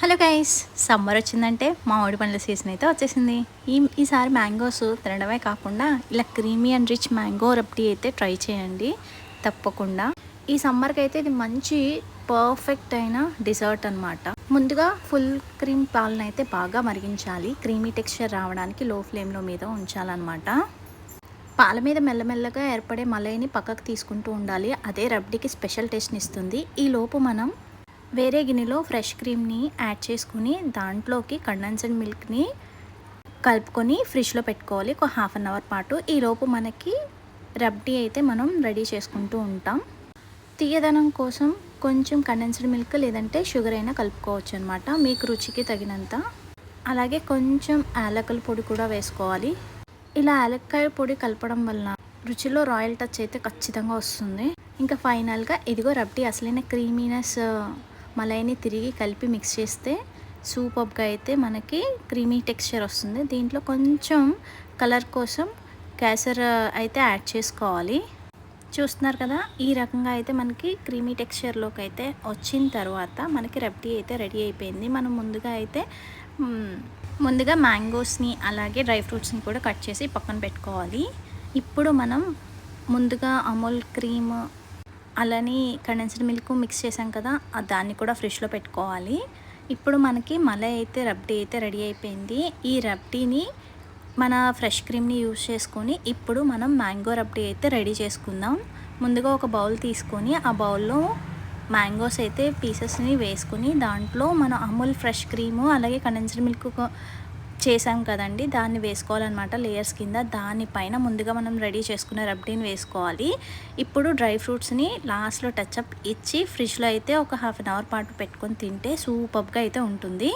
Hello guys summer వచ్చిందంటే మామిడి పండ్ల సీజన్ అయితే వచ్చేసింది. ఈ ఈసారి మ్యాంగోస్ తినడమే కాకుండా ఇలా క్రీమీ అండ్ రిచ్ మ్యాంగో రప్టీ అయితే ట్రై చేయండి. తప్పకుండా. ఈ సమ్మర్కి అయితే ఇది మంచి పర్ఫెక్ట్ అయిన డిజర్ట్ అన్నమాట. ముందుగా ఫుల్ క్రీమ్ పాలను అయితే బాగా మరిగించాలి. క్రీమీ టెక్స్చర్ రావడానికి లో ఫ్లేమ్లో మీద ఉంచాలన్నమాట. పాల మీద మెల్లమెల్లగా ఏర్పడే మలైని పక్కకు తీసుకుంటూ ఉండాలి. అదే రబ్డీకి స్పెషల్ టేస్ట్ని ఇస్తుంది. ఈ లోపు మనం వేరే గిన్నెలో ఫ్రెష్ క్రీమ్ని యాడ్ చేసుకుని దాంట్లోకి కండెన్స్డ్ మిల్క్ని కలుపుకొని ఫ్రిడ్జ్లో పెట్టుకోవాలి. ఒక హాఫ్ అన్ అవర్ పాటు. ఈలోపు మనకి రబ్డీ అయితే మనం రెడీ చేసుకుంటూ ఉంటాం. తీయదనం కోసం కొంచెం కండెన్స్డ్ మిల్క్ లేదంటే షుగర్ అయినా కలుపుకోవచ్చు అనమాట మీకు రుచికి తగినంత. అలాగే కొంచెం యాలకల పొడి కూడా వేసుకోవాలి. ఇలా యాలక్కాయ పొడి కలపడం వలన రుచిలో రాయల్ టచ్ అయితే ఖచ్చితంగా వస్తుంది. ఇంకా ఫైనల్గా ఇదిగో రబ్డీ అసలైన క్రీమీనెస్ మలైని తిరిగి కలిపి మిక్స్ చేస్తే సూపర్గా అయితే మనకి క్రీమీ టెక్స్చర్ వస్తుంది. దీంట్లో కొంచెం కలర్ కోసం కేసర్ అయితే యాడ్ చేసుకోవాలి. చూస్తున్నారు కదా ఈ రకంగా అయితే మనకి క్రీమీ టెక్స్చర్లోకి అయితే వచ్చిన తర్వాత మనకి రబ్డీ అయితే రెడీ అయిపోయింది. మనం ముందుగా అయితే ముందుగా మ్యాంగోస్ని అలాగే డ్రై ఫ్రూట్స్ని కూడా కట్ చేసి పక్కన పెట్టుకోవాలి. ఇప్పుడు మనం ముందుగా అమూల్ క్రీమ్ అలానే కండెన్స్డ్ మిల్క్ మిక్స్ చేసాం కదా దాన్ని కూడా ఫ్రిడ్జ్లో పెట్టుకోవాలి. ఇప్పుడు మనకి మలై అయితే రబ్డీ అయితే రెడీ అయిపోయింది. ఈ రబ్డీని మన ఫ్రెష్ క్రీమ్ని యూజ్ చేసుకొని ఇప్పుడు మనం మ్యాంగో రబ్డీ అయితే రెడీ చేసుకుందాం. ముందుగా ఒక బౌల్ తీసుకొని ఆ బౌల్లో మ్యాంగోస్ అయితే పీసెస్ని వేసుకుని దాంట్లో మన అమూల్ ఫ్రెష్ క్రీము అలాగే కండెన్స్డ్ మిల్క్ చేసాం కదండి దాన్ని వేసుకోవాలన్నమాట లేయర్స్ కింద. దానిపైన ముందుగా మనం రెడీ చేసుకున్న రబ్డీని వేసుకోవాలి. ఇప్పుడు డ్రై ఫ్రూట్స్ని లాస్ట్లో టచ్అప్ ఇచ్చి ఫ్రిడ్జ్లో అయితే ఒక హాఫ్ అన్ అవర్ పాటు పెట్టుకొని తింటే సూపర్గా అయితే ఉంటుంది.